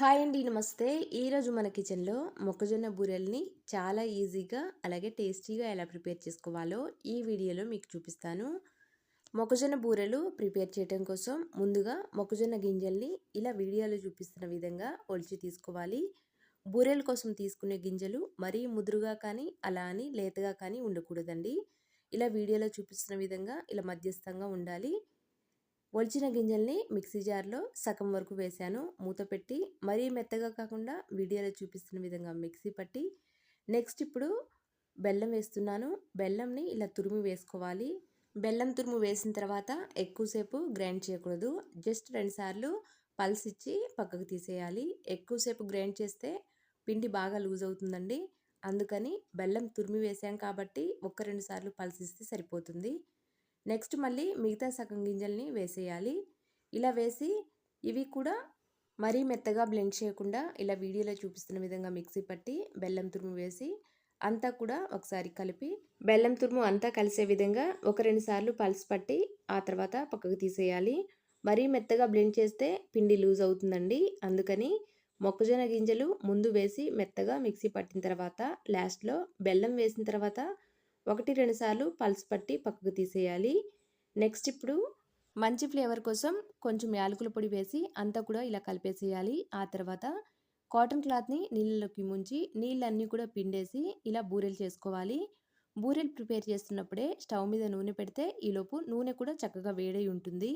Hi అండి నమస్తే. ఈరోజు మన కిచెన్లో మొక్కజొన్న బూరెల్ని చాలా ఈజీగా అలాగే టేస్టీగా ఎలా ప్రిపేర్ చేసుకోవాలో ఈ వీడియోలో మీకు చూపిస్తాను. మొక్కజొన్న బూరెలు ప్రిపేర్ చేయడం కోసం ముందుగా మొక్కజొన్న గింజల్ని ఇలా వీడియోలో చూపిస్తున్న విధంగా ఒలిచి తీసుకోవాలి. బూరెల కోసం తీసుకునే గింజలు మరీ ముదురుగా కానీ అలా అని లేతగా కానీ ఉండకూడదండి. ఇలా వీడియోలో చూపిస్తున్న విధంగా ఇలా మధ్యస్థంగా ఉండాలి. ఒలిచిన గింజల్ని మిక్సీ జార్లో సగం వరకు వేశాను మూత పెట్టి మరీ మెత్తగా కాకుండా వీడియోలో చూపిస్తున్న విధంగా మిక్సీ పట్టి నెక్స్ట్ ఇప్పుడు బెల్లం వేస్తున్నాను. బెల్లంని ఇలా తురుము వేసుకోవాలి. బెల్లం తురుము వేసిన తర్వాత ఎక్కువసేపు గ్రైండ్ చేయకూడదు. జస్ట్ రెండుసార్లు పల్స్ ఇచ్చి పక్కకు తీసేయాలి. ఎక్కువసేపు గ్రైండ్ చేస్తే పిండి బాగా లూజ్ అవుతుందండి. అందుకని బెల్లం తురిమి వేసాం కాబట్టి ఒక్క రెండు సార్లు పల్స్ ఇస్తే సరిపోతుంది. నెక్స్ట్ మళ్ళీ మిగతా సగం గింజల్ని వేసేయాలి. ఇలా వేసి ఇవి కూడా మరీ మెత్తగా బ్లెండ్ చేయకుండా ఇలా వీడియోలో చూపిస్తున్న విధంగా మిక్సీ పట్టి బెల్లం తురుము వేసి అంతా కూడా ఒకసారి కలిపి బెల్లం తురుము అంతా కలిసే విధంగా ఒక రెండు సార్లు పల్స్ పట్టి ఆ తర్వాత పక్కకు తీసేయాలి. మరీ మెత్తగా బ్లెండ్ చేస్తే పిండి లూజ్ అవుతుందండి. అందుకని మొక్కజొన్న గింజలు ముందు వేసి మెత్తగా మిక్సీ పట్టిన తర్వాత లాస్ట్లో బెల్లం వేసిన తర్వాత ఒకటి రెండు సార్లు పల్స్ పట్టి పక్కకు తీసేయాలి. నెక్స్ట్ ఇప్పుడు మంచి ఫ్లేవర్ కోసం కొంచెం యాలకుల పొడి వేసి అంతా కూడా ఇలా కలిపేసేయాలి. ఆ తర్వాత కాటన్ క్లాత్ని నీళ్ళలోకి ముంచి నీళ్ళన్నీ కూడా పిండేసి ఇలా బూరెలు చేసుకోవాలి. బూరెలు ప్రిపేర్ చేస్తున్నప్పుడే స్టవ్ మీద నూనె పెడితే ఈలోపు నూనె కూడా చక్కగా వేడై ఉంటుంది.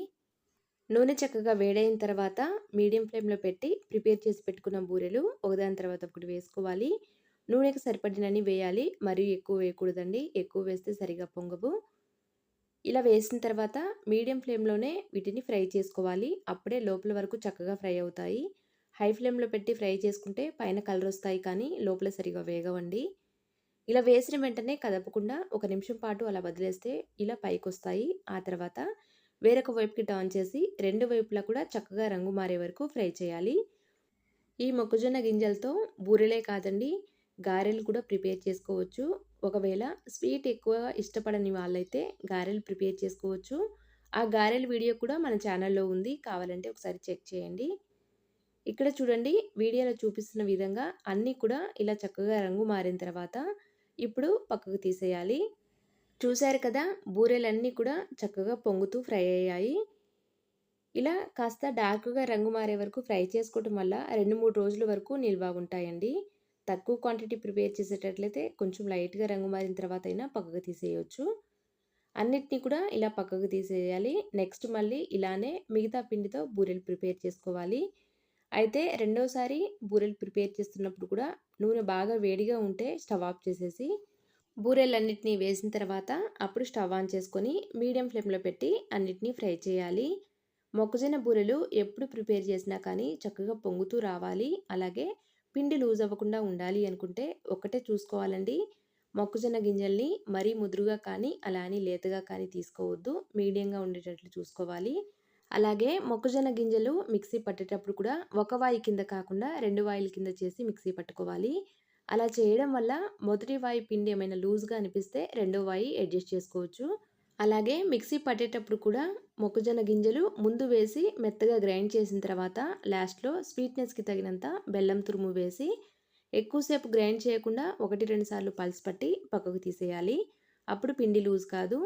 నూనె చక్కగా వేడైన తర్వాత మీడియం ఫ్లేమ్లో పెట్టి ప్రిపేర్ చేసి పెట్టుకున్న బూరెలు ఒకదాని తర్వాత ఒకటి వేసుకోవాలి. నూనెకి సరిపడినని వేయాలి. మరియు ఎక్కువ వేయకూడదండి. ఎక్కువ వేస్తే సరిగా పొంగవు. ఇలా వేసిన తర్వాత మీడియం ఫ్లేమ్లోనే వీటిని ఫ్రై చేసుకోవాలి. అప్పుడే లోపల వరకు చక్కగా ఫ్రై అవుతాయి. హై ఫ్లేమ్లో పెట్టి ఫ్రై చేసుకుంటే పైన కలర్ వస్తాయి కానీ లోపల సరిగా వేగవండి. ఇలా వేసిన వెంటనే కదపకుండా ఒక నిమిషం పాటు అలా వదిలేస్తే ఇలా పైకి వస్తాయి ఆ తర్వాత వేరొక వైపుకి టర్న్ చేసి రెండు వైపులా కూడా చక్కగా రంగు మారే వరకు ఫ్రై చేయాలి. ఈ మొక్కజొన్న గింజలతో బూరెలే కాదండి. గారెలు కూడా ప్రిపేర్ చేసుకోవచ్చు. ఒకవేళ స్వీట్ ఎక్కువగా ఇష్టపడని వాళ్ళైతే గారెలు ప్రిపేర్ చేసుకోవచ్చు. ఆ గారెల వీడియో కూడా మన ఛానల్లో ఉంది. కావాలంటే ఒకసారి చెక్ చేయండి. ఇక్కడ చూడండి వీడియోలో చూపిస్తున్న విధంగా అన్నీ కూడా ఇలా చక్కగా రంగు మారిన తర్వాత ఇప్పుడు పక్కకు తీసేయాలి. చూశారు కదా బూరెలన్నీ కూడా చక్కగా పొంగుతూ ఫ్రై అయ్యాయి. ఇలా కాస్త డార్క్గా రంగు మారే వరకు ఫ్రై చేసుకోవటం వల్ల రెండు మూడు రోజుల వరకు నిల్వ ఉంటాయండి. తక్కువ క్వాంటిటీ ప్రిపేర్ చేసేటట్లయితే కొంచెం లైట్గా రంగు మారిన తర్వాత అయినా పక్కకు తీసేయచ్చు. అన్నిటినీ కూడా ఇలా పక్కకు తీసేయాలి. నెక్స్ట్ మళ్ళీ ఇలానే మిగతా పిండితో బూరెలు ప్రిపేర్ చేసుకోవాలి. అయితే రెండోసారి బూరెలు ప్రిపేర్ చేస్తున్నప్పుడు కూడా నూనె బాగా వేడిగా ఉంటే స్టవ్ ఆఫ్ చేసేసి బూరెలన్నిటినీ వేసిన తర్వాత అప్పుడు స్టవ్ ఆన్ చేసుకొని మీడియం ఫ్లేమ్లో పెట్టి అన్నిటినీ ఫ్రై చేయాలి. మొక్కజొన్న బూరెలు ఎప్పుడు ప్రిపేర్ చేసినా కానీ చక్కగా పొంగుతూ రావాలి. అలాగే పిండి లూజ్ అవ్వకుండా ఉండాలి అనుకుంటే ఒకటే చూసుకోవాలండి. మొక్కజొన్న గింజల్ని మరీ ముదురుగా కానీ అలా అని లేతగా కానీ తీసుకోవద్దు. మీడియంగా ఉండేటట్లు చూసుకోవాలి. అలాగే మొక్కజొన్న గింజలు మిక్సీ పట్టేటప్పుడు కూడా ఒక వాయి కింద కాకుండా రెండు వాయిల కింద చేసి మిక్సీ పట్టుకోవాలి. అలా చేయడం వల్ల మొదటి వాయి పిండి ఏమైనా లూజ్గా అనిపిస్తే రెండో వాయి అడ్జస్ట్ చేసుకోవచ్చు. అలాగే మిక్సీ పట్టేటప్పుడు కూడా మొక్కజొన్న గింజలు ముందు వేసి మెత్తగా గ్రైండ్ చేసిన తర్వాత లాస్ట్లో స్వీట్నెస్కి తగినంత బెల్లం తురుము వేసి ఎక్కువసేపు గ్రైండ్ చేయకుండా ఒకటి రెండు సార్లు పల్స్ పట్టి పక్కకు తీసేయాలి. అప్పుడు పిండి లూజ్ కాదు.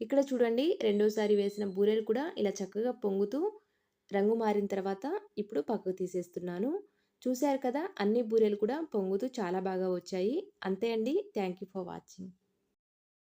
ఇక్కడ చూడండి రెండోసారి వేసిన బూరెలు కూడా ఇలా చక్కగా పొంగుతూ రంగు మారిన తర్వాత ఇప్పుడు పక్కకు తీసేస్తున్నాను. చూశారు కదా అన్ని బూరెలు కూడా పొంగుతూ చాలా బాగా వచ్చాయి. అంతే అండి. Thank you for watching.